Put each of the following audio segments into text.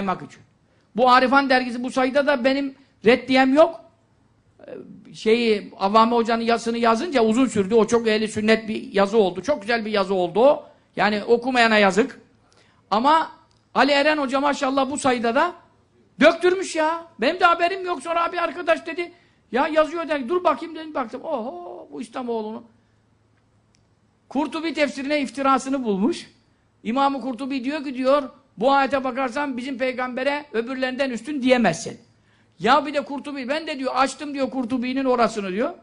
kaymak için. Bu Arifan dergisi bu sayıda da benim reddiyem yok. Ee, Şeyi Avami Hoca'nın yazısını yazınca uzun sürdü. O çok ehli sünnet bir yazı oldu. Çok güzel bir yazı oldu. Yani okumayana yazık. Ama Ali Eren Hoca maşallah bu sayıda da döktürmüş ya. Benim de haberim yok. Sonra bir arkadaş dedi ya yazıyor der. Dur bakayım dedim baktım. Oho bu İslamoğlu'nun Kurtubi tefsirine iftirasını bulmuş. İmam-ı Kurtubi diyor ki diyor bu ayete bakarsan bizim peygambere öbürlerinden üstün diyemezsin. Ya bir de Kurtubi ben de diyor açtım diyor Kurtubi'nin orasını diyor.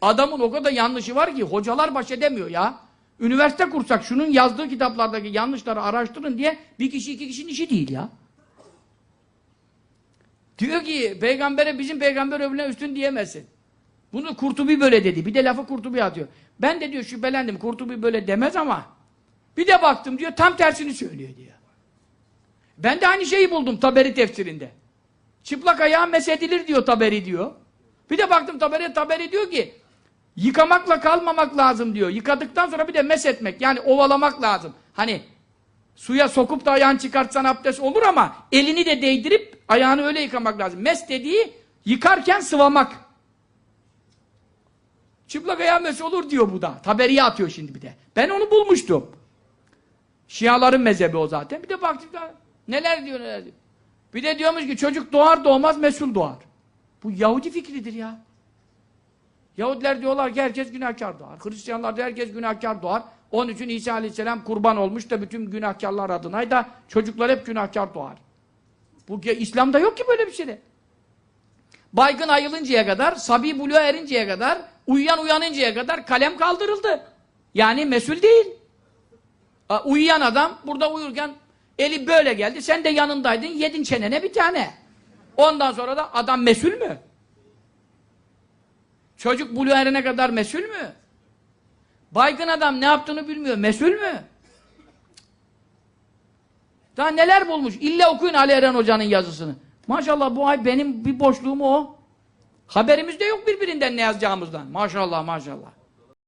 Adamın o kadar yanlışı var ki hocalar baş edemiyor ya. Üniversite kursak şunun yazdığı kitaplardaki yanlışları araştırın diye bir kişi iki kişinin işi değil ya. Diyor ki peygambere bizim peygamber öbürüne üstün diyemezsin. Bunu Kurtubi böyle dedi. Bir de lafı Kurtubi atıyor. Ben de diyor şüphelendim. Kurtubi böyle demez ama bir de baktım diyor tam tersini söylüyor diyor. Ben de aynı şeyi buldum Taberi tefsirinde. Çıplak ayağı mesedilir diyor Taberi diyor. Bir de baktım Taberi, Taberi diyor ki yıkamakla kalmamak lazım diyor. Yıkadıktan sonra bir de mesetmek yani ovalamak lazım. Hani suya sokup da ayağını çıkartsan abdest olur ama elini de değdirip ayağını öyle yıkamak lazım. Mes dediği yıkarken sıvamak. Çıplak ayağı mes olur diyor bu da. Taberiye atıyor şimdi bir de. Ben onu bulmuştum. Şiaların mezhebi o zaten. Bir de baktık da neler diyor neler diyor. Bir de diyormuş ki çocuk doğar doğmaz mesul doğar. Bu Yahudi fikridir ya. Yahudiler diyorlar ki herkes günahkar doğar. Hristiyanlar da herkes günahkar doğar. Onun için İsa Aleyhisselam kurban olmuş da bütün günahkarlar adına da çocuklar hep günahkar doğar. Bu İslam'da yok ki böyle bir şey de. Baygın ayılıncaya kadar, sabi buluğa erinceye kadar, uyuyan uyanıncaya kadar kalem kaldırıldı. Yani mesul değil. Uyuyan adam burada uyurken eli böyle geldi. Sen de yanındaydın. Yedin çenene bir tane. Ondan sonra da adam mesul mü? Çocuk buluğa erene kadar mesul mü? Baygın adam ne yaptığını bilmiyor. Mesul mü? Daha neler bulmuş? İlle okuyun Ali Eren Hoca'nın yazısını. Maşallah bu ay benim bir boşluğum o. Haberimiz de yok birbirinden ne yazacağımızdan. Maşallah maşallah.